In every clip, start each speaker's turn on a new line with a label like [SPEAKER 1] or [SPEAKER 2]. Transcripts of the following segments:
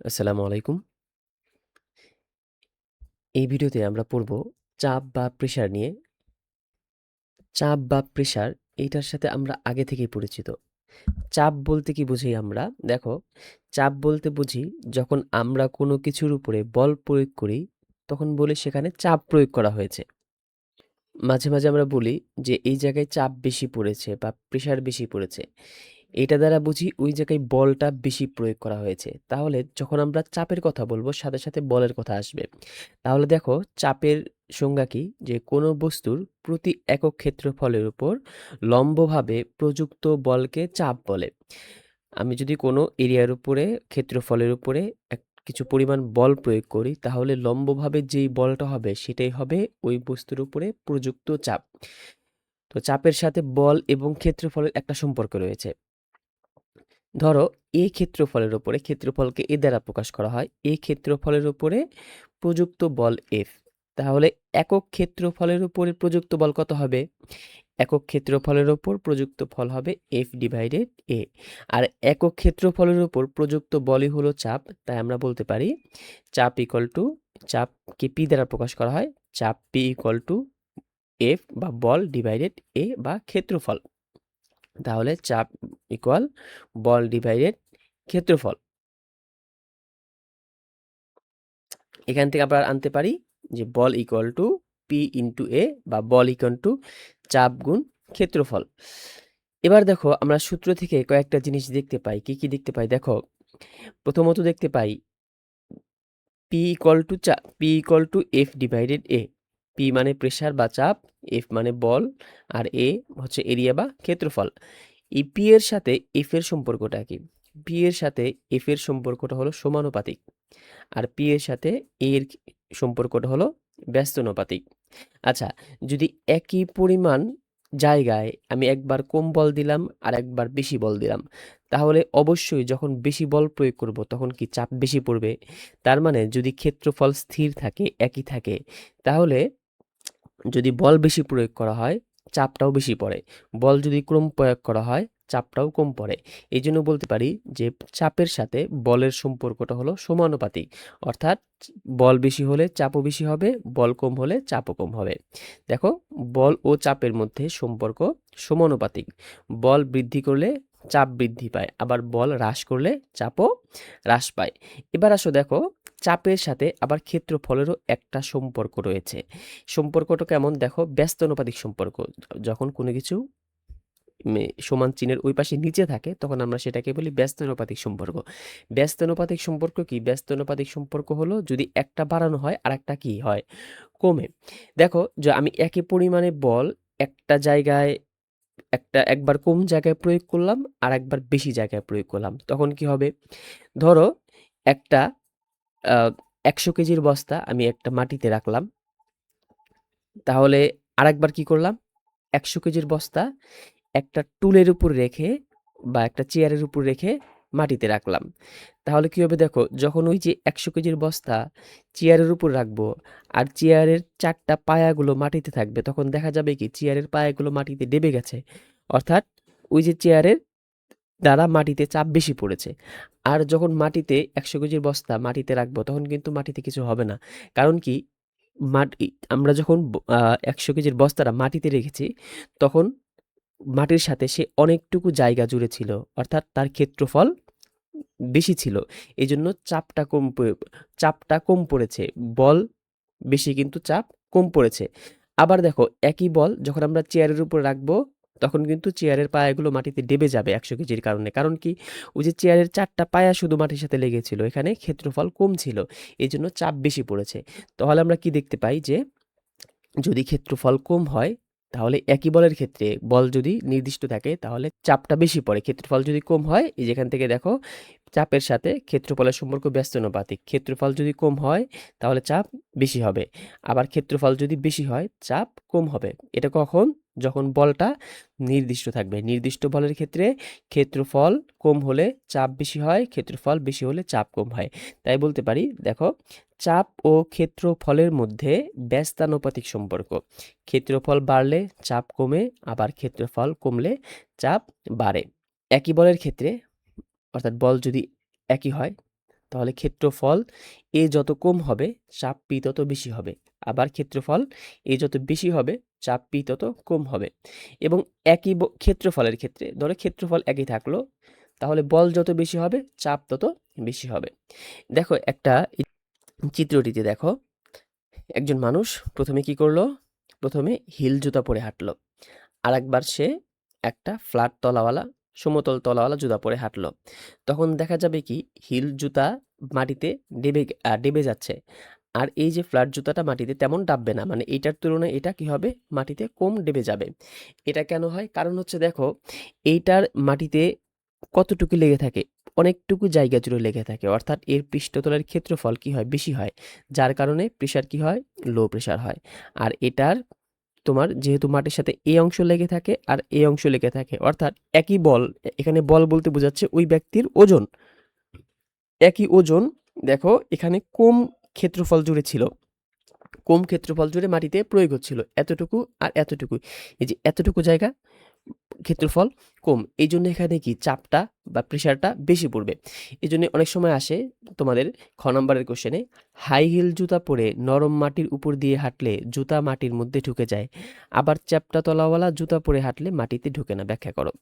[SPEAKER 1] আসসালামু আলাইকুম। এই ভিডিওতে আমরা পড়ব চাপ বা প্রেশার নিয়ে। চাপ বা প্রেশার এইটার সাথে আমরা আগে থেকেই পরিচিত। চাপ বলতে কি বুঝি আমরা? দেখো, চাপ বলতে বুঝি যখন আমরা কোনো কিছুর উপরে বল প্রয়োগ করি, তখন বলি সেখানে চাপ প্রয়োগ করা হয়েছে। মাঝে, মাঝে আমরা বলি যে এই জায়গায় চাপ বেশি পড়েছে বা প্রেশার বেশি পড়েছে। এটা দ্বারা বুঝি ওই জায়গায় বলটা বেশি প্রয়োগ করা হয়েছে। তাহলে যখন আমরা চাপের কথা বলব সাথে, সাথে বলের কথা আসবে। তাহলে দেখো চাপের সংজ্ঞা কি? যে কোনো বস্তুর প্রতি একক ক্ষেত্রফলের উপর লম্বভাবে প্রযুক্ত বলকে চাপ বলে। আমি যদি কোনো এরিয়ার উপরে ক্ষেত্রফলের উপরে এক কিছু পরিমাণ বল প্রয়োগ করি তাহলে লম্বভাবে যেই বলটা হবে সেটাই হবে ওই বস্তুর উপরে প্রযুক্ত চাপ। তো চাপের সাথে বল এবং ক্ষেত্রফলের একটা সম্পর্ক রয়েছে। ধরো, এ ক্ষেত্রফলের উপরে ক্ষেত্রফলকে এ দ্বারা প্রকাশ করা হয়। এ ক্ষেত্রফলের উপরে প্রযুক্ত বল এফ। তাহলে একক ক্ষেত্রফলের উপরে প্রযুক্ত বল কত হবে? একক ক্ষেত্রফলের উপর প্রযুক্ত ফল হবে এফ ডিভাইডেড এ। আর একক ক্ষেত্রফলের উপর প্রযুক্ত বলই হলো চাপ। তাই আমরা বলতে পারি চাপ ইকুয়াল টু চাপকে পি দ্বারা প্রকাশ করা হয়। চাপ পি ইকল টু এফ বা বল ডিভাইডেড এ বা ক্ষেত্রফল। তাহলে চাপ ইকুয়াল বল ডিভাইডেড ক্ষেত্রফল। এখান থেকে আবার আনতে পারি যে বল equal to P into A বা বল ইকুয়াল টু চাপ গুণ ক্ষেত্রফল। এবার দেখো আমরা সূত্র থেকে কয়েকটা জিনিস দেখতে পাই। কি, কি দেখতে পাই? দেখো, প্রথমত দেখতে পাই পি ইকুয়াল টু চা P equal to F divided A. P মানে প্রেশার বা চাপ, এফ মানে বল, আর এ হচ্ছে এরিয়া বা ক্ষেত্রফল। এই পি এর সাথে এফ এর সম্পর্কটা কি? পি এর সাথে এফ এর সম্পর্কটা হলো সমানুপাতিক। আর পি এর সাথে এ এর সম্পর্কটা হলো ব্যস্তানুপাতিক। আচ্ছা, যদি একই পরিমাণ জায়গায় আমি একবার কম বল দিলাম আর একবার বেশি বল দিলাম, তাহলে অবশ্যই যখন বেশি বল প্রয়োগ করব তখন কি চাপ বেশি পড়বে? তার মানে যদি ক্ষেত্রফল স্থির থাকে, একই থাকে, তাহলে যদি বল বেশি প্রয়োগ করা হয়, চাপটাও বেশি পড়ে। বল যদি কম প্রয়োগ করা হয়, চাপটাও কম পড়ে। এই জন্য বলতে পারি যে চাপের সাথে বলের সম্পর্কটা হলো সমানুপাতিক। অর্থাৎ বল বেশি হলে চাপও বেশি হবে, বল কম হলে চাপও কম হবে। দেখো বল ও চাপের মধ্যে সম্পর্ক সমানুপাতিক। বল বৃদ্ধি করলে চাপ বৃদ্ধি পায়, আবার বল হ্রাস করলে চাপও হ্রাস পায়। এবার আসো দেখো চাপের সাথে আবার ক্ষেত্রফলেরও একটা সম্পর্ক রয়েছে। সম্পর্কটা কেমন? দেখো, ব্যস্তানুপাতিক সম্পর্ক। যখন কোনো কিছু সমান চিহ্নের ওই পাশে নিচে থাকে, তখন আমরা সেটাকে বলি ব্যস্তানুপাতিক সম্পর্ক। ব্যস্তানুপাতিক সম্পর্ক কি? ব্যস্তানুপাতিক সম্পর্ক হলো যদি একটা বাড়ানো হয় আর একটা কী হয়? কমে। দেখো, যে আমি একই পরিমাণে বল একটা জায়গায়, একটা একবার কম জায়গায় প্রয়োগ করলাম আর একবার বেশি জায়গায় প্রয়োগ করলাম। তখন কি হবে? ধরো, একটা ১০০ কেজির বস্তা আমি একটা মাটিতে রাখলাম। তাহলে আরেকবার কি করলাম? ১০০ কেজির বস্তা একটা টুলের উপর রেখে বা একটা চেয়ারের উপর রেখে মাটিতে রাখলাম। তাহলে কি হবে দেখো, যখন ওই যে ১০০ কেজির বস্তা চেয়ারের উপর রাখব আর চেয়ারের চারটা পায়াগুলো মাটিতে থাকবে, তখন দেখা যাবে কি চেয়ারের পায়াগুলো মাটিতে ডেবে গেছে। অর্থাৎ ওই যে চেয়ারের দ্বারা মাটিতে চাপ বেশি পড়েছে। আর যখন মাটিতে ১০০ কেজির বস্তা মাটিতে রাখব, তখন কিন্তু মাটিতে কিছু হবে না। কারণ কি, মাটি আমরা যখন একশো কেজির বস্তাটা মাটিতে রেখেছি, তখন মাটির সাথে সে অনেকটুকু জায়গা জুড়ে ছিল। অর্থাৎ তার ক্ষেত্রফল বেশি ছিল। এই জন্য চাপটা কম চাপটা কম পড়েছে। বল বেশি কিন্তু চাপ কম পড়েছে। আবার দেখো, একই বল যখন আমরা চেয়ারের উপর রাখব তখন কিন্তু চেয়ারের পায়াগুলো মাটিতে ডেবে যাবে ১০০ কেজির কারণে। কারণ কি? ওই যে চেয়ারের চারটা পায়া শুধু মাটির সাথে লেগেছিল। এখানে ক্ষেত্রফল কম ছিল। এই জন্য চাপ বেশি পড়েছে। তাহলে আমরা কি দেখতে পাই যে, যদি ক্ষেত্রফল কম হয়, তাহলে একই বলের ক্ষেত্রে বল যদি নির্দিষ্ট থাকে, তাহলে চাপটা বেশি পড়ে। ক্ষেত্রফল যদি কম হয়, এই যেখান থেকে দেখো, চাপের সাথে ক্ষেত্রফলের সম্পর্ক ব্যস্ত ব্যস্তানুপাতিক। ক্ষেত্রফল যদি কম হয়, তাহলে চাপ বেশি হবে। আবার ক্ষেত্রফল যদি বেশি হয়, চাপ কম হবে। এটা কখন? যখন বলটা নির্দিষ্ট থাকবে। নির্দিষ্ট বলের ক্ষেত্রে ক্ষেত্রফল কম হলে চাপ বেশি হয়, ক্ষেত্রফল বেশি হলে চাপ কম হয়। তাই বলতে পারি দেখো চাপ ও ক্ষেত্রফলের মধ্যে ব্যস্তানুপাতিক সম্পর্ক। ক্ষেত্রফল বাড়লে চাপ কমে, আবার ক্ষেত্রফল কমলে চাপ বাড়ে। একই বলের ক্ষেত্রে অর্থাৎ বল যদি একই হয় তাহলে ক্ষেত্রফল এ যত কম হবে চাপ পি তত বেশি হবে আবার ক্ষেত্রফল এ যত বেশি হবে চাপ পি তত কম হবে। এবং একই ক্ষেত্রফলের ক্ষেত্রে, ধরো ক্ষেত্রফল একই থাকল, তাহলে বল যত বেশি হবে, চাপ তত বেশি হবে। দেখো একটা চিত্রটিতে দেখো, একজন মানুষ প্রথমে কি করল? প্রথমে হিল জুতা পরে হাঁটলো। আর একবার সে একটা ফ্ল্যাট তলাওয়ালা, সমতল তলাওয়ালা জুতা পরে হাঁটলো। তখন দেখা যাবে কি, হিল জুতা মাটিতে ডেবে ডেবে যাচ্ছে। আর এই যে ফ্ল্যাট জুতাটা মাটিতে তেমন ডাববে না মানে এটার তুলনায় এটা কি হবে? মাটিতে কম ডেবে যাবে। এটা কেন হয়? কারণ হচ্ছে দেখো, এইটার মাটিতে কতটুকু লেগে থাকে? অনেকটুকু জায়গা জুড়ে লেগে থাকে। অর্থাৎ এর পৃষ্ঠতলের ক্ষেত্রফল কি হয়? বেশি হয়। যার কারণে প্রেশার কি হয়? লো প্রেশার হয়। আর এটার তোমার যেহেতু মাটির সাথে এই অংশ লেগে থাকে আর এই অংশ লেগে থাকে, অর্থাৎ একই বল, এখানে বল বলতে বোঝাচ্ছে ওই ব্যক্তির ওজন। একই ওজন, দেখো, এখানে কম ক্ষেত্রফল জুড়ে ছিল, কম ক্ষেত্রফল জুড়ে মাটিতে প্রয়োগ হচ্ছিল, এতটুকু আর এতটুকু এই যে এতটুকু জায়গা, ক্ষেত্রফল কম এই জন্য এখানে কি চাপটা বা প্রেশারটা বেশি পড়বে। এই জন্য অনেক সময় আসে তোমাদের খ নম্বরের কোশ্চেনে হাই হিল জুতা পরে নরম মাটির উপর দিয়ে হাঁটলে জুতা মাটির মধ্যে ঢুকে যায়, আবার চ্যাপটা তলাওয়ালা জুতা পরে হাঁটলে মাটিতে ঢুকে না। ব্যাখ্যা করো।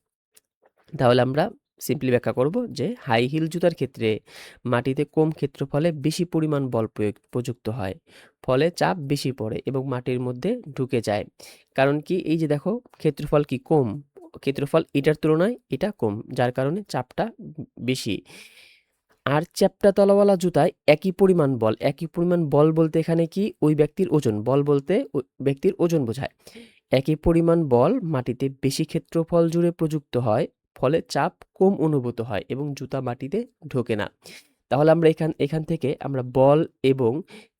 [SPEAKER 1] তাহলে আমরা সিম্পলি ব্যাখ্যা করব যে হাই হিল জুতার ক্ষেত্রে মাটিতে কম ক্ষেত্রফলে বেশি পরিমাণ বল প্রয়োগ, প্রযুক্ত হয়। ফলে চাপ বেশি পড়ে এবং মাটির মধ্যে ঢুকে যায়। কারণ কি? এই যে দেখো, ক্ষেত্রফল কি কম? ক্ষেত্রফল এটার তুলনায় এটা কম, যার কারণে চাপটা বেশি। আর চ্যাপ্টা তলাওয়ালা জুতায় একই পরিমাণ বল, একই পরিমাণ বল বলতে এখানে কি? ওই ব্যক্তির ওজন। বল বলতে ব্যক্তির ওজন বোঝায়। একই পরিমাণ বল মাটিতে বেশি ক্ষেত্রফল জুড়ে প্রযুক্ত হয় ফলে চাপ কম অনুভূত হয় এবং জুতা মাটিতে ঢোকে না। তাহলে আমরা এখান এখান থেকে আমরা বল এবং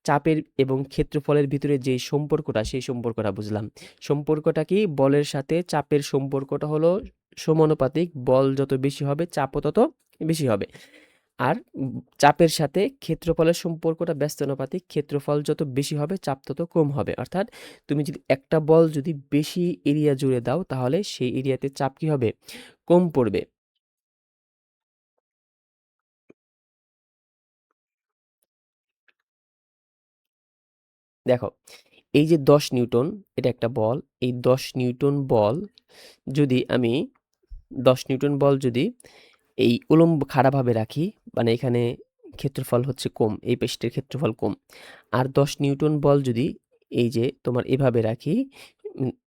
[SPEAKER 1] চাপের এবং ক্ষেত্রফলের ভিতরে যে সম্পর্কটা, সেই সম্পর্কটা বুঝলাম। সম্পর্কটা কি? বলের সাথে চাপের সম্পর্কটা হলো সমানুপাতিক, বল যত বেশি হবে, চাপও তত বেশি হবে। আর চাপের সাথে ক্ষেত্রফলের সম্পর্কটা ব্যস্তানুপাতিক, ক্ষেত্রফল যত বেশি হবে, চাপ তত কম হবে। অর্থাৎ তুমি যদি একটা বল যদি বেশি এরিয়া জুড়ে দাও, তাহলে সেই এরিয়াতে চাপ কি হবে? কম পড়বে। দেখো, এই যে দশ নিউটন, এটা একটা বল। এই দশ নিউটন বল যদি আমি, দশ নিউটন বল যদি এই উলম্ব খাড়াভাবে রাখি মানে এখানে ক্ষেত্রফল হচ্ছে কম, এই পেস্টের ক্ষেত্রফল কম। আর দশ নিউটন বল যদি এই যে তোমার এভাবে রাখি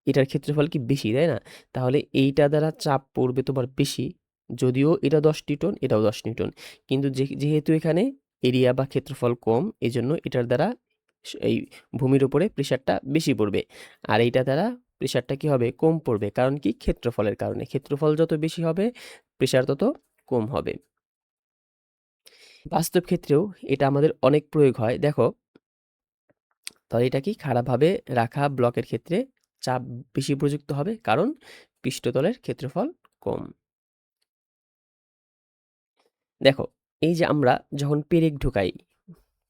[SPEAKER 1] এটার ক্ষেত্রফল কি বেশি, তাই না? তাহলে এইটা দ্বারা চাপ পড়বে তোমার বেশি, যদিও এটা দশ নিউটন, এটাও দশ নিউটন। কিন্তু যেহেতু এখানে এরিয়া বা ক্ষেত্রফল কম এই জন্য এটার দ্বারা এই ভূমির ওপরে প্রেশারটা বেশি পড়বে। আর এইটা দ্বারা প্রেশারটা কি হবে? কম পড়বে। কারণ কি? ক্ষেত্রফলের কারণে। ক্ষেত্রফল যত বেশি হবে, প্রেশার তত কম হবে। বাস্তব ক্ষেত্রেও এটা আমাদের অনেক প্রয়োগ হয়। দেখো, তাহলে এটা কি? খারাপভাবে রাখা ব্লকের ক্ষেত্রে চাপ বেশি প্রযুক্ত হবে, কারণ পৃষ্ঠতলের ক্ষেত্রফল কম। দেখো, এই যে আমরা যখন পেরেক ঢুকাই,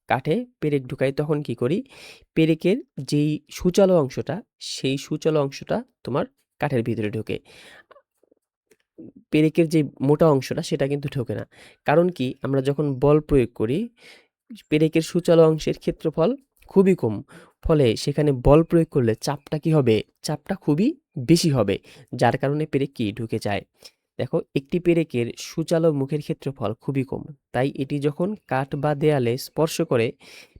[SPEAKER 1] কাঠে পেরেক ঢুকাই, তখন কি করি? পেরেকের যেই সূচালো অংশটা, সেই সূচালো অংশটা তোমার কাঠের ভিতরে ঢোকে। পেরেকের যে মোটা অংশটা, সেটা কিন্তু ঢোকে না। কারণ কি? আমরা যখন বল প্রয়োগ করি, পেরেকের সূচালো অংশের ক্ষেত্রফল খুবই কম। ফলে সেখানে বল প্রয়োগ করলে চাপটা কি হবে? চাপটা খুবই বেশি হবে, যার কারণে পেরেক কি ঢুকে যায়। দেখো, একটি পেরেকের সূচালো মুখের ক্ষেত্রফল খুবই কম, তাই এটি যখন কাঠ বা দেয়ালে স্পর্শ করে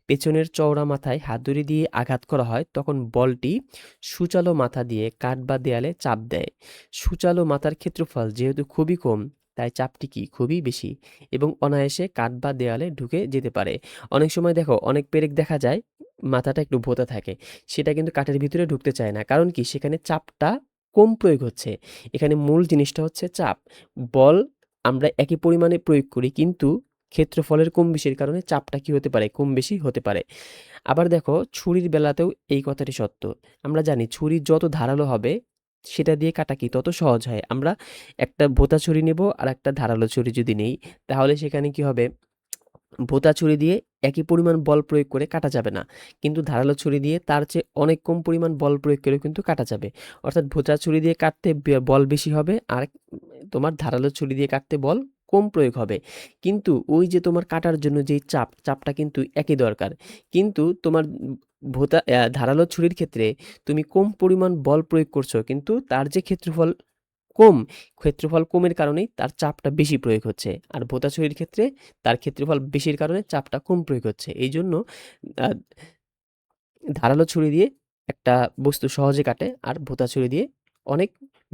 [SPEAKER 1] পেছনের চওড়া মাথায় হাতুড়ি দিয়ে আঘাত করা হয়, তখন বলটি সুচালো মাথা দিয়ে কাঠ বা দেয়ালে চাপ দেয়। সুচালো মাথার ক্ষেত্রফল যেহেতু খুবই কম, তাই চাপটি কি খুবই বেশি এবং অনায়াসে কাঠ বা দেয়ালে ঢুকে যেতে পারে। অনেক সময় দেখো, অনেক পেরেক দেখা যায় মাথাটা একটু ভোতা থাকে। সেটা কিন্তু কাঠের ভিতরে ঢুকতে চায় না। কারণ কি? সেখানে চাপটা কম প্রয়োগ হচ্ছে। এখানে মূল জিনিসটা হচ্ছে চাপ। বল আমরা একই পরিমাণে প্রয়োগ করি, কিন্তু ক্ষেত্রফলের কম বেশির কারণে চাপটা কি হতে পারে? কম বেশি হতে পারে। আবার দেখো, ছুরির বেলাতেও এই কথাটি সত্য। আমরা জানি ছুরি যত ধারালো হবে, সেটা দিয়ে কাটা কি? তত সহজ হয়। আমরা একটা ভোতা ছুরি নেব আর একটা ধারালো ছুরি যদি নেই, তাহলে সেখানে কি হবে? ভোতা ছুরি দিয়ে একই পরিমাণ বল প্রয়োগ করে কাটা যাবে না। কিন্তু ধারালো ছুরি দিয়ে তার চেয়ে অনেক কম পরিমাণ বল প্রয়োগ করেও কিন্তু কাটা যাবে। অর্থাৎ ভোতা ছুরি দিয়ে কাটতে বল বেশি হবে আর তোমার ধারালো ছুরি দিয়ে কাটতে বল কম প্রয়োগ হবে। কিন্তু ওই যে তোমার কাটার জন্য যেই চাপ, চাপটা কিন্তু একই দরকার। কিন্তু তোমার ভোতা ধারালো ছুরির ক্ষেত্রে তুমি কম পরিমাণ বল প্রয়োগ করছ, কিন্তু তার যে ক্ষেত্রফল কম, ক্ষেত্রফল কমের কারণেই তার চাপটা বেশি প্রয়োগ হচ্ছে। আর ভোতা ছুরির ক্ষেত্রে তার ক্ষেত্রফল বেশির কারণে চাপটা কম প্রয়োগ হচ্ছে। এই জন্য ধারালো ছুরি দিয়ে একটা বস্তু সহজে কাটে আর ভোতা ছুরি দিয়ে অনেক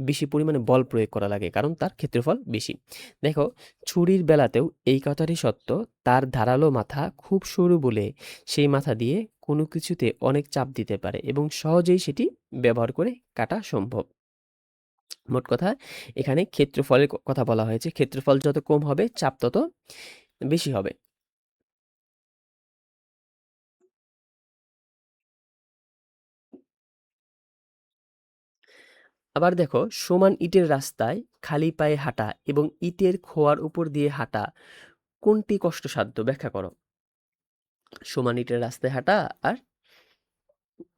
[SPEAKER 1] বেশি পরিমাণে বল প্রয়োগ করা লাগে, কারণ তার ক্ষেত্রফল বেশি। দেখো, ছুরির বেলাতেও এই কথাটি সত্য, তার ধারালো মাথা খুব সরু বলে সেই মাথা দিয়ে কোনো কিছুতে অনেক চাপ দিতে পারে এবং সহজেই সেটি ব্যবহার করে কাটা সম্ভব। মোট কথা, এখানে ক্ষেত্রফলের কথা বলা হয়েছে। ক্ষেত্রফল যত কম হবে, চাপ তত বেশি হবে। আবার দেখো, সমান ইটের রাস্তায় খালি পায়ে হাঁটা এবং ইটের খোয়ার উপর দিয়ে হাঁটা কোনটি কষ্টসাধ্য ব্যাখ্যা করো? সমান ইটের রাস্তায় হাঁটা আর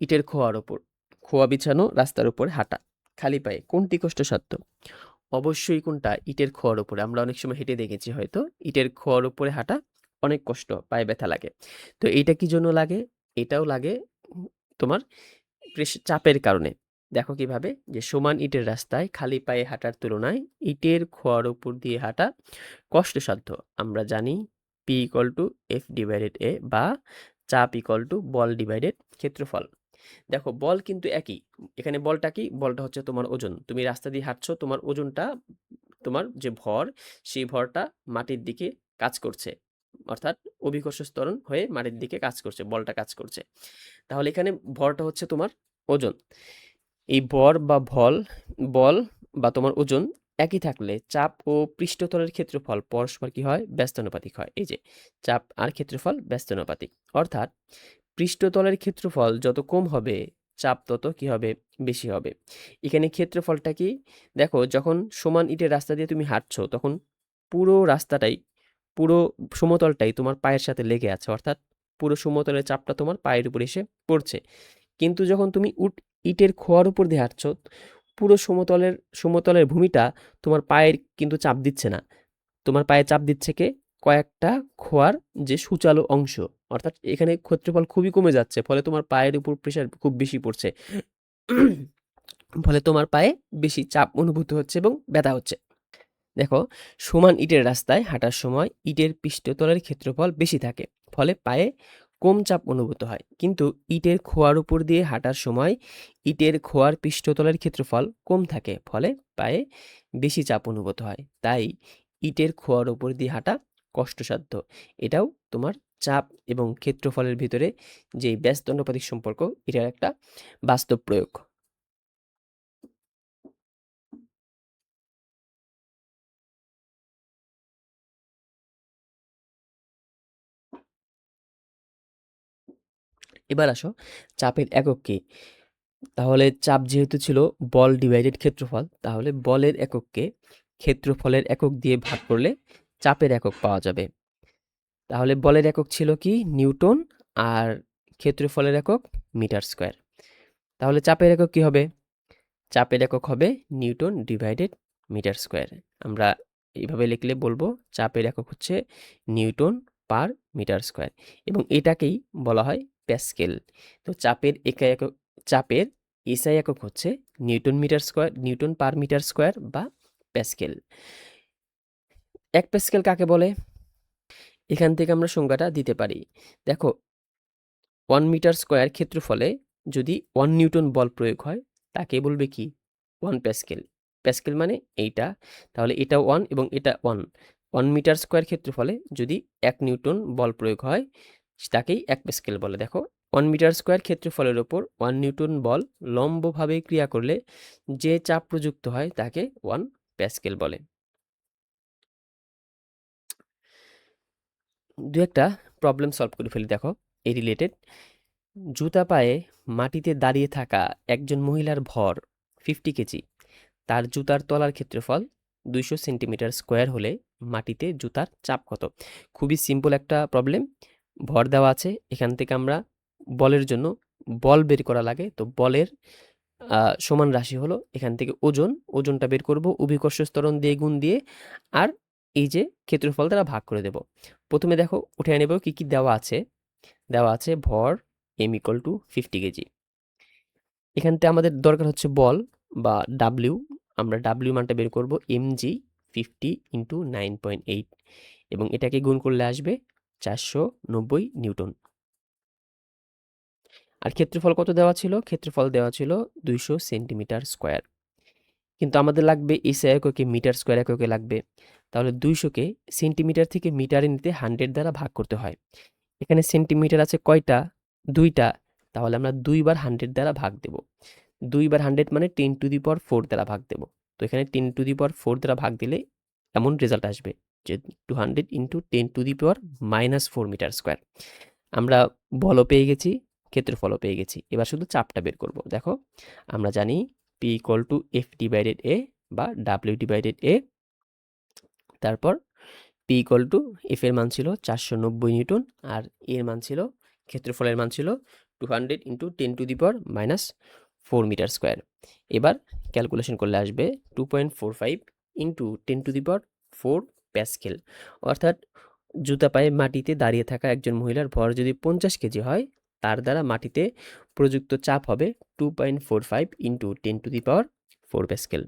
[SPEAKER 1] ইটের খোয়ার ওপর, খোয়া বিছানো রাস্তার উপর হাঁটা। খালি পায়ে, কোনটি কষ্টসাধ্য? অবশ্যই কোনটা? ইটের খোয়ার উপরে। আমরা অনেক সময় হেঁটে দেখেছি হয়তো, ইটের খোয়ার উপরে হাঁটা অনেক কষ্ট, পায়ে ব্যথা লাগে। তো এইটা কি জন্য লাগে? এটাও লাগে তোমার চাপের কারণে। দেখো কীভাবে, যে সমান ইটের রাস্তায় খালি পায়ে হাঁটার তুলনায় ইটের খোয়ার উপর দিয়ে হাঁটা কষ্টসাধ্য। আমরা জানি P equal to F divided A বা চাপ ইকল টু বল ডিভাইডেড ক্ষেত্রফল। দেখো বল কিন্তু একই। এখানে বলটা কি? বলটা হচ্ছে তোমার ওজন। তুমি রাস্তা দিয়ে হাঁটছো, তোমার ওজনটা, তোমার যে ভর, সেই ভরটা মাটির দিকে কাজ করছে। অর্থাৎ অভিকর্ষ স্তরণ হয়ে মাটির দিকে কাজ করছে, বলটা কাজ করছে। তাহলে এখানে ভরটা হচ্ছে তোমার ওজন। এই ভর বা ভল, বল বা তোমার ওজন একই থাকলে চাপ ও পৃষ্ঠতলের ক্ষেত্রফল পরস্পর কি হয়? ব্যস্তানুপাতিক হয়। এই যে, চাপ আর ক্ষেত্রফল ব্যস্তানুপাতিক। অর্থাৎ পৃষ্ঠতলের ক্ষেত্রফল যত কম হবে, চাপ তত কি হবে? বেশি হবে। এখানে ক্ষেত্রফলটা কি? দেখো, যখন সমান ইটের রাস্তা দিয়ে তুমি হাঁটছো, তখন পুরো রাস্তাটাই, পুরো সমতলটাই তোমার পায়ের সাথে লেগে আছে। অর্থাৎ পুরো সমতলের চাপটা তোমার পায়ের উপর এসে পড়ছে। কিন্তু যখন তুমি উট, ইটের খোয়ার উপর দিয়ে হাঁটছো, পুরো সমতলের সমতলের ভূমিটা তোমার পায়ের কিন্তু চাপ দিচ্ছে না। তোমার পায়ে চাপ দিচ্ছে কে? কয়েকটা খোয়ার যে সুচালো অংশ, অর্থাৎ এখানে ক্ষেত্রফল খুবই কমে যাচ্ছে, ফলে তোমার পায়ের উপর প্রেশার খুব বেশি পড়ছে। ফলে তোমার পায়ে বেশি চাপ অনুভূত হচ্ছে এবং ব্যথা হচ্ছে। দেখো, সমান ইটের রাস্তায় হাঁটার সময় ইটের পৃষ্ঠতলের ক্ষেত্রফল বেশি থাকে, ফলে পায়ে কম চাপ অনুভূত হয়। কিন্তু ইটের খোয়ার উপর দিয়ে হাঁটার সময় ইটের খোয়ার পৃষ্ঠতলের ক্ষেত্রফল কম থাকে, ফলে পায়ে বেশি চাপ অনুভূত হয়। তাই ইটের খোয়ার উপর দিয়ে হাঁটা কষ্টসাধ্য। এটাও তোমার চাপ এবং ক্ষেত্রফলের ভিতরে যে ব্যস্ত অনুপাতিক সম্পর্ক, এটার একটা বাস্তব প্রয়োগ। এবার আসো, চাপের একক কি? তাহলে চাপ যেহেতু ছিল বল ডিভাইডেড ক্ষেত্রফল, তাহলে বলের একককে ক্ষেত্রফলের একক দিয়ে ভাগ করলে চাপের একক পাওয়া যাবে। তাহলে বলের একক ছিল কি? নিউটন আর ক্ষেত্রফলের একক মিটার স্কোয়ার। তাহলে চাপের একক কি হবে? চাপের একক হবে নিউটন ডিভাইডেড মিটার স্কোয়ার। আমরা এইভাবে লিখলে বলব চাপের একক হচ্ছে নিউটন পার মিটার স্কোয়ার এবং এটাকেই বলা হয় প্যাসকেল। তো চাপের একা একক, চাপের এসআই একক হচ্ছে newton metre square, newton per metre square বা প্যাসকেল। এক প্যাসকেল কাকে বলে? এখান থেকে আমরা সংজ্ঞাটা দিতে পারি। দেখো ওয়ান মিটার স্কোয়ার ক্ষেত্রফলে যদি ওয়ান নিউটন বল প্রয়োগ হয়, তাকে বলবে কি? ওয়ান প্যাসকেল প্যাসকেল মানে এইটা। তাহলে এটা ওয়ান এবং এটা ওয়ান ওয়ান মিটার স্কোয়ার ক্ষেত্রফলে যদি এক নিউটন বল প্রয়োগ হয়, তাকেই এক প্যাসকেল বলে। দেখো ওয়ান মিটার স্কোয়ার ক্ষেত্রফলের ওপর ওয়ান নিউটন বল লম্বভাবে ক্রিয়া করলে যে চাপ প্রযুক্ত হয়, তাকে ওয়ান প্যাসকেল বলে। দু একটা প্রবলেম সলভ করে ফেলি, দেখো, এই রিলেটেড জুতা পায়ে মাটিতে দাঁড়িয়ে থাকা একজন মহিলার ভর ফিফটি কেজি। তার জুতার তলার ক্ষেত্রফল দুইশো সেন্টিমিটার স্কোয়ার হলে মাটিতে জুতার চাপ কত? খুবই সিম্পল একটা প্রবলেম ভর দেওয়া আছে, এখান থেকে আমরা বলের জন্য বল বের করা লাগে। তো বলের সমান রাশি হলো এখান থেকে ওজন, ওজনটা বের করব অভিকর্ষ স্তরণ দিয়ে, গুণ দিয়ে। আর এই যে ক্ষেত্রফল দ্বারা ভাগ করে দেব। প্রথমে দেখো উঠে নেব কি কি দেওয়া আছে? দেওয়া আছে ভর M equal to fifty KG এখানতে আমাদের দরকার হচ্ছে বল বা ডাব্লিউ আমরা ডাব্লিউ মানটা বের করব M G fifty into nine point eight এবং এটাকে গুণ করলে আসবে চারশো নব্বই নিউটন। আর ক্ষেত্রফল কত দেওয়া ছিল? ক্ষেত্রফল দেওয়া ছিল দুইশো সেন্টিমিটার স্কোয়ার। কিন্তু আমাদের লাগবে এসআই এককে মিটার স্কোয়ার এককে লাগবে। তাহলে দুইশোকে সেন্টিমিটার থেকে মিটারে নিতে হান্ড্রেড দ্বারা ভাগ করতে হয়। এখানে সেন্টিমিটার আছে কয়টা? দুইটা। তাহলে আমরা দুইবার হান্ড্রেড দ্বারা ভাগ দেব। দুইবার হান্ড্রেড মানে ten to the power four দ্বারা ভাগ দেব। তো এখানে ten to the power four দ্বারা ভাগ দিলে এমন রেজাল্ট আসবে যে two hundred into ten to the power minus four metre square. আমরা বলও পেয়ে গেছি, ক্ষেত্রফলও পেয়ে গেছি। এবার শুধু চাপটা বের করব। দেখো, আমরা জানি P equal to F divided A বা ডাব্লিউ ডিভাইডেড এ তারপর পি ইকুয়াল টু এফ এর মান ছিল চারশো নব্বই নিউটন আর এর মান ছিল, ক্ষেত্রফলের মান ছিল two hundred into ten to the power minus four metre square এবার ক্যালকুলেশন করলে আসবে two point four five into ten to the power four pascal অর্থাৎ জুতা পায়ে মাটিতে দাঁড়িয়ে থাকা একজন মহিলার ভর যদি পঞ্চাশ কেজি হয় তার দ্বারা মাটিতে প্রযুক্ত চাপ হবে two point four five into ten to the power four pascal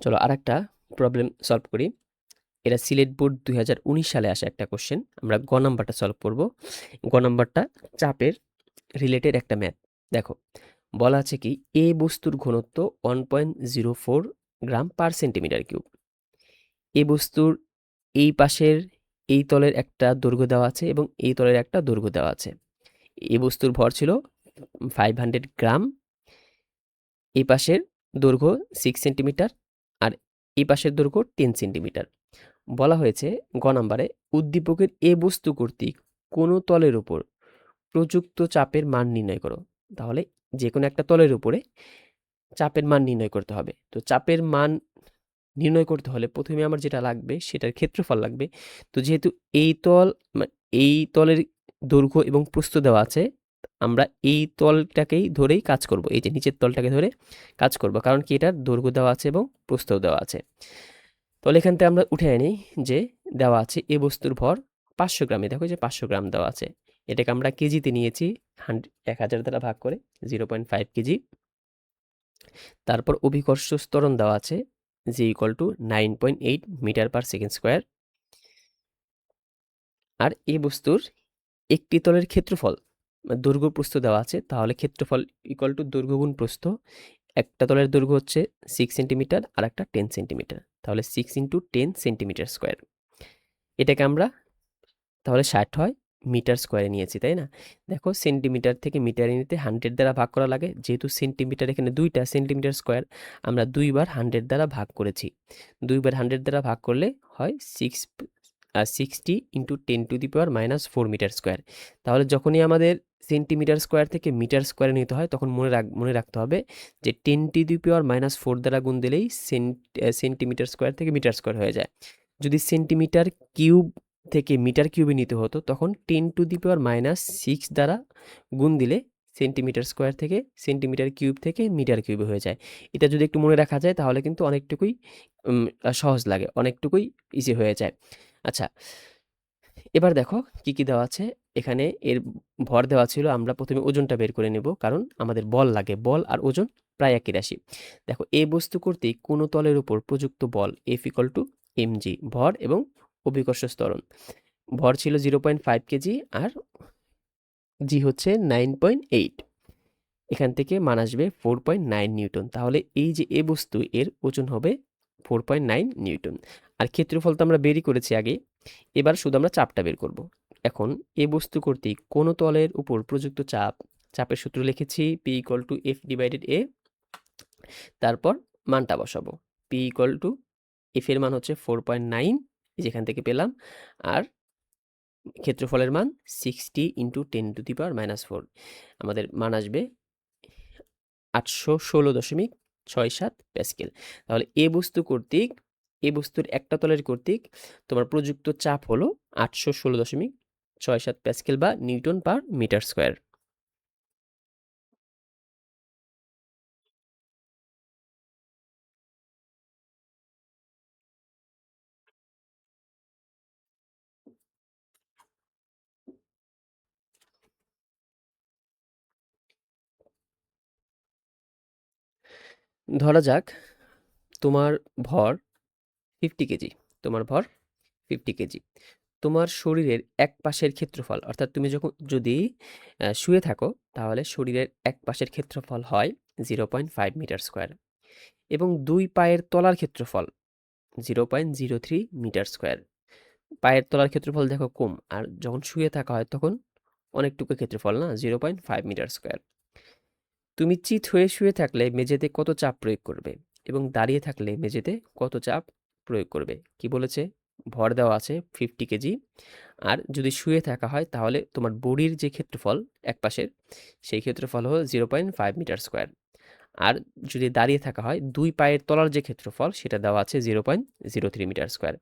[SPEAKER 1] চলো আর একটা প্রবলেম সলভ করি। এটা সিলেট বোর্ড দু হাজার উনিশ সালে আসা একটা কোশ্চেন আমরা গ নাম্বারটা সলভ করব। গ নাম্বারটা চাপের রিলেটেড একটা ম্যাথ দেখো, বলা আছে কি, এ বস্তুর ঘনত্ব one point zero four gram per centimetre cube এ বস্তুর এই পাশের, এই তলের একটা দৈর্ঘ্য দেওয়া আছে এবং এই তলের একটা দৈর্ঘ্য দেওয়া আছে। এ বস্তুর ভর ছিল ফাইভ হান্ড্রেড গ্রাম এই পাশের দৈর্ঘ্য সিক্স সেন্টিমিটার আর এই পাশের দৈর্ঘ্য টেন সেন্টিমিটার বলা হয়েছে গ নাম্বারে, উদ্দীপকের এ বস্তু কর্তৃক কোনো তলের উপর প্রযুক্ত চাপের মান নির্ণয় করো। তাহলে যে কোনো একটা তলের উপরে চাপের মান নির্ণয় করতে হবে। তো চাপের মান নির্ণয় করতে হলে প্রথমে আমার যেটা লাগবে সেটার ক্ষেত্রফল লাগবে। তো যেহেতু এই তল এই তলের দৈর্ঘ্য এবং প্রস্থ দেওয়া আছে, আমরা এই তলটাকেই ধরেই কাজ করব। এই যে নিচের তলটাকে ধরে কাজ করব। কারণ কি এটার দৈর্ঘ্য দেওয়া আছে এবং প্রস্থও দেওয়া আছে। তাহলে এখান থেকে আমরা উঠে আনি যে দেওয়া আছে এ বস্তুর ভর পাঁচশো গ্রামে। দেখো যে পাঁচশো গ্রাম দেওয়া আছে। এটাকে আমরা কেজিতে নিয়েছি হান্ড্রেড এক হাজার দ্বারা ভাগ করে জিরো পয়েন্ট ফাইভ কেজি। তারপর অভিকর্ষ স্তরণ দেওয়া আছে যে equal to nine point eight metre per second square. আর এই বস্তুর একটি তলের ক্ষেত্রফল দৈর্ঘ্য প্রস্থ দেওয়া আছে, তাহলে ক্ষেত্রফল ইকুয়াল টু দৈর্ঘ্য গুণ প্রস্থ। একটা তলের দৈর্ঘ্য হচ্ছে সিক্স সেন্টিমিটার আর একটা টেন সেন্টিমিটার তাহলে six into ten centimetre square এটাকে আমরা তাহলে ষাট হয় মিটার স্কোয়ারে নিয়েছি, তাই না? দেখো সেন্টিমিটার থেকে মিটারে নিতে হান্ড্রেড দ্বারা ভাগ করা লাগে। যেহেতু সেন্টিমিটার এখানে দুইটা সেন্টিমিটার স্কোয়ার আমরা দুইবার হান্ড্রেড দ্বারা ভাগ করেছি। দুইবার হান্ড্রেড দ্বারা ভাগ করলে হয় six sixty into ten to the power minus four metre square তাহলে যখনই আমাদের সেন্টিমিটার স্কোয়ার থেকে মিটার স্কোয়ারে নিতে হয়, তখন মনে রাখ, মনে রাখতে হবে যে ten to the power minus four দ্বারা গুণ দিলেই সেন্টিমিটার স্কোয়ার থেকে মিটার স্কোয়ার হয়ে যায়। যদি সেন্টিমিটার কিউব থেকে মিটার কিউবে নিতে হতো, তখন ten to the power minus six দ্বারা গুণ দিলে সেন্টিমিটার স্কোয়ার থেকে সেন্টিমিটার কিউব থেকে মিটার কিউবে হয়ে যায়। এটা যদি একটু মনে রাখা যায়, তাহলে কিন্তু অনেকটুকুই সহজ লাগে, অনেকটুকুই ইজি হয়ে যায়। আচ্ছা এবার দেখো কি কি দেওয়া আছে? এখানে এর ভর দেওয়া ছিল আমরা প্রথমে ওজনটা বের করে নেব, কারণ আমাদের বল লাগে। বল আর ওজন প্রায় একই রাশি। দেখো, এ বস্তু কর্তৃক কোনো তলের উপর প্রযুক্ত বল F equal to M G ভর এবং অভিকর্ষ স্তরণ ভর ছিল জিরো পয়েন্ট ফাইভ কেজি আর জি হচ্ছে নাইন পয়েন্ট এইট এখান থেকে মান আসবে ফোর পয়েন্ট নাইন নিউটন। তাহলে এই যে এ বস্তু, এর ওজন হবে ফোর পয়েন্ট নাইন নিউটন। আর ক্ষেত্রফল তো আমরা বেরই করেছি আগে। এবার শুধু আমরা চাপটা বের করব। এখন এ বস্তু কর্তৃক কোনো তলের উপর প্রযুক্ত চাপ, চাপের সূত্র লিখেছি P equal to F divided A তারপর মানটা বসাবো। পি ইকুয়াল টু এফ এর মান হচ্ছে ফোর পয়েন্ট নাইন যেখান থেকে পেলাম। আর ক্ষেত্রফলের মান sixty into ten to the power minus four আমাদের মান আসবে আটশো ষোলো দশমিক ছয় সাত প্যাসকেল তাহলে এ বস্তু কর্তৃক এই বস্তুর একটা তলের কর্তৃক তোমার প্রযুক্ত চাপ হলো আটশো ষোলো দশমিক ছয় সাত প্যাসকেল বা নিউটন পার মিটার স্কোয়ার। ধরা যাক তোমার ভর ফিফটি কেজি, তোমার ভর ফিফটি কেজি। তোমার শরীরের এক পাশের ক্ষেত্রফল, অর্থাৎ তুমি যখন যদি শুয়ে থাকো, তাহলে শরীরের এক পাশের ক্ষেত্রফল হয় zero point five metre square এবং দুই পায়ের তলার ক্ষেত্রফল zero point zero three metre square পায়ের তলার ক্ষেত্রফল দেখো কম, আর যখন শুয়ে থাকা হয় তখন অনেকটুকু ক্ষেত্রফল না zero point five metre square তুমি চিত হয়ে শুয়ে থাকলে মেঝেতে কত চাপ প্রয়োগ করবে এবং দাঁড়িয়ে থাকলে মেঝেতে কত চাপ প্রয়োগ করবে। কি বলেছে? ভর দেওয়া আছে ফিফটি কেজি। আর যদি শুয়ে থাকা হয় তাহলে তোমার বডির যে ক্ষেত্রফল এক পাশের সেই ক্ষেত্রফল হলো zero point five metre square আর যদি দাঁড়িয়ে থাকা হয়, দুই পায়ের তলার যে ক্ষেত্রফল, সেটা দেওয়া আছে zero point zero three metre square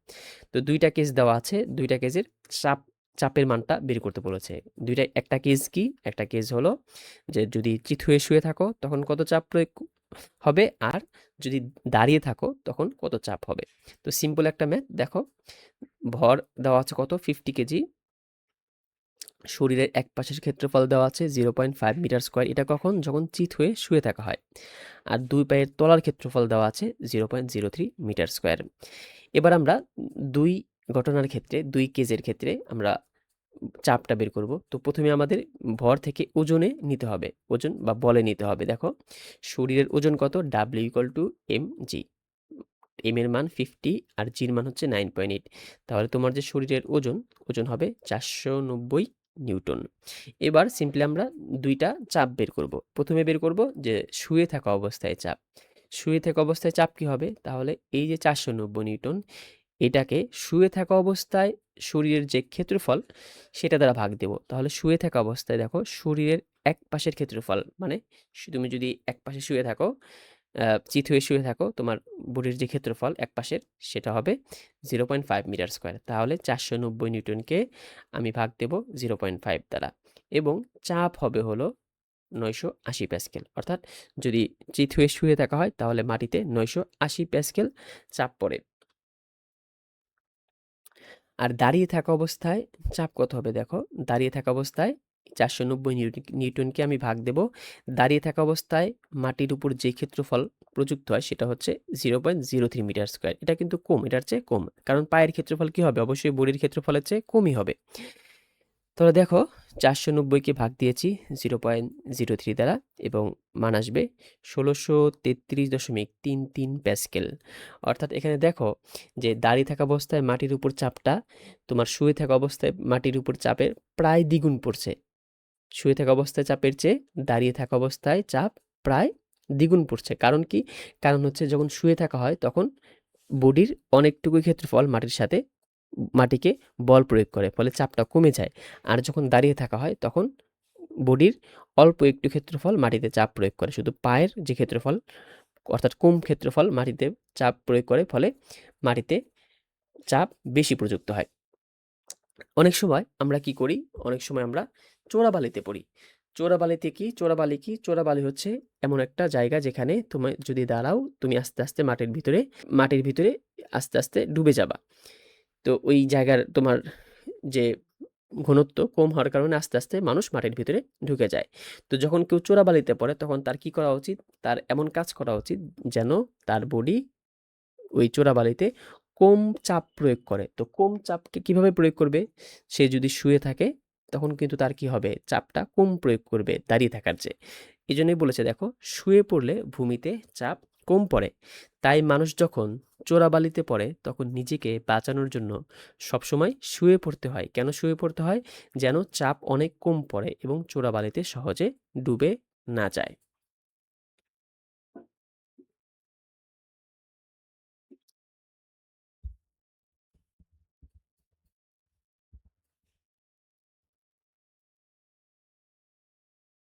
[SPEAKER 1] তো দুইটা কেজ দেওয়া আছে, দুইটা কেজের চাপ, চাপের মানটা বের করতে বলেছে। দুইটা একটা কেজ কি? একটা কেজ হলো যে যদি চিত হয়ে শুয়ে থাকো, তখন কত চাপ প্রয়োগ হবে। আর যদি দাঁড়িয়ে থাকো, তখন কত চাপ হবে? তো সিম্পল একটা ম্যাথ দেখো, ভর দেওয়া আছে কত? Fifty KG. শরীরের এক পাশের ক্ষেত্রফল দেওয়া আছে zero point five metre square এটা কখন? যখন চিত হয়ে শুয়ে থাকা হয়। আর দুই পায়ের তলার ক্ষেত্রফল দেওয়া আছে zero point zero three metre square এবার আমরা দুই ঘটনার ক্ষেত্রে, দুই কেজের ক্ষেত্রে আমরা চাপটা বের করব। তো প্রথমে আমাদের ভর থেকে ওজনে নিতে হবে। ওজন বা বলে নিতে হবে। দেখো, শরীরের ওজন কত? W equal to M G M এর মান ফিফটি আর জির মান হচ্ছে নাইন পয়েন্ট এইট তাহলে তোমার যে শরীরের ওজন ওজন হবে চারশো নব্বই নিউটন। এবার সিম্পলি আমরা দুইটা চাপ বের করব। প্রথমে বের করব যে শুয়ে থাকা অবস্থায় চাপ। শুয়ে থাকা অবস্থায় চাপ কি হবে? তাহলে এই যে চারশো নব্বই নিউটন এটাকে শুয়ে থাকা অবস্থায় শরীরের যে ক্ষেত্রফল, সেটা দ্বারা ভাগ দেব। তাহলে শুয়ে থাকা অবস্থায় দেখো শরীরের এক পাশের ক্ষেত্রফল মানে তুমি যদি এক পাশে শুয়ে থাকো চিত হয়ে শুয়ে থাকো, তোমার বুড়ির যে ক্ষেত্রফল এক পাশের, সেটা হবে zero point five metre square তাহলে চারশো নব্বই নিউটনকে আমি ভাগ দেব জিরো পয়েন্ট ফাইভ দ্বারা। এবং চাপ হবে হলো নয়শো আশি প্যাসকেল। অর্থাৎ যদি চিত হয়ে শুয়ে থাকা হয়, তাহলে মাটিতে নয়শো আশি প্যাসকেল চাপ পড়ে। আর দাঁড়িয়ে থাকা অবস্থায় চাপ কত হবে দেখো? দাঁড়িয়ে থাকা অবস্থায় চারশো নব্বই নিউটনকে আমি ভাগ দেব। দাঁড়িয়ে থাকা অবস্থায় মাটির উপর যে ক্ষেত্রফল প্রযুক্ত হয় সেটা হচ্ছে zero point zero three metre square. এটা কিন্তু কম, এটার চেয়ে কম। কারণ পায়ের ক্ষেত্রফল কি হবে? অবশ্যই বডির ক্ষেত্রফলের চেয়ে কমই হবে। তাহলে দেখো চারশো নব্বইকে ভাগ দিয়েছি জিরো পয়েন্ট জিরো থ্রি দ্বারা এবং মান আসবে ষোলোশো তেত্রিশ দশমিক তিন তিন প্যাসকেল। অর্থাৎ এখানে দেখো যে দাঁড়িয়ে থাকা অবস্থায় মাটির উপর চাপটা তোমার শুয়ে থাকা অবস্থায় মাটির উপর চাপের প্রায় দ্বিগুণ পড়ছে। শুয়ে থাকা অবস্থায় চাপের চেয়ে দাঁড়িয়ে থাকা অবস্থায় চাপ প্রায় দ্বিগুণ পড়ছে। কারণ কি? কারণ হচ্ছে যখন শুয়ে থাকা হয় তখন বডির অনেকটুকু ক্ষেত্রফল মাটির সাথে মাটিকে বল প্রয়োগ করে, ফলে চাপটা কমে যায়। আর যখন দাঁড়িয়ে থাকা হয়, তখন বডির অল্প একটু ক্ষেত্রফল মাটিতে চাপ প্রয়োগ করে। শুধু পায়ের যে ক্ষেত্রফল, অর্থাৎ কম ক্ষেত্রফল মাটিতে চাপ প্রয়োগ করে, ফলে মাটিতে চাপ বেশি প্রযুক্ত হয়। অনেক সময় আমরা কি করি? অনেক সময় আমরা চোরাবালিতে পড়ি। চোরাবালিতে কি? চোরাবালি কি? চোরাবালি হচ্ছে এমন একটা জায়গা যেখানে তুমি যদি দাঁড়াও, তুমি আস্তে আস্তে মাটির ভিতরে মাটির ভিতরে আস্তে আস্তে ডুবে যাবা। তো ওই জায়গার তোমার যে ঘনত্ব কম হওয়ার কারণে আস্তে আস্তে মানুষ মাটির ভিতরে ঢুকে যায়। তো যখন কেউ চোরাবালিতে পড়ে তখন তার কি করা উচিত? তার এমন কাজ করা উচিত যেন তার বডি ওই চোরাবালিতে কম চাপ প্রয়োগ করে। তো কম চাপকে কীভাবে প্রয়োগ করবে? সে যদি শুয়ে থাকে তখন কিন্তু তার কি হবে? চাপটা কম প্রয়োগ করবে দাঁড়িয়ে থাকার চেয়ে। এই জন্যই বলেছে দেখো, শুয়ে পড়লে ভূমিতে চাপ কম পড়ে। তাই মানুষ যখন চোরাবালিতে পড়ে, তখন নিজেকে বাঁচানোর জন্য সবসময় শুয়ে পড়তে হয়। কেন শুয়ে পড়তে হয়? যেন চাপ অনেক কম পড়ে এবং চোরাবালিতে সহজে ডুবে না যায়।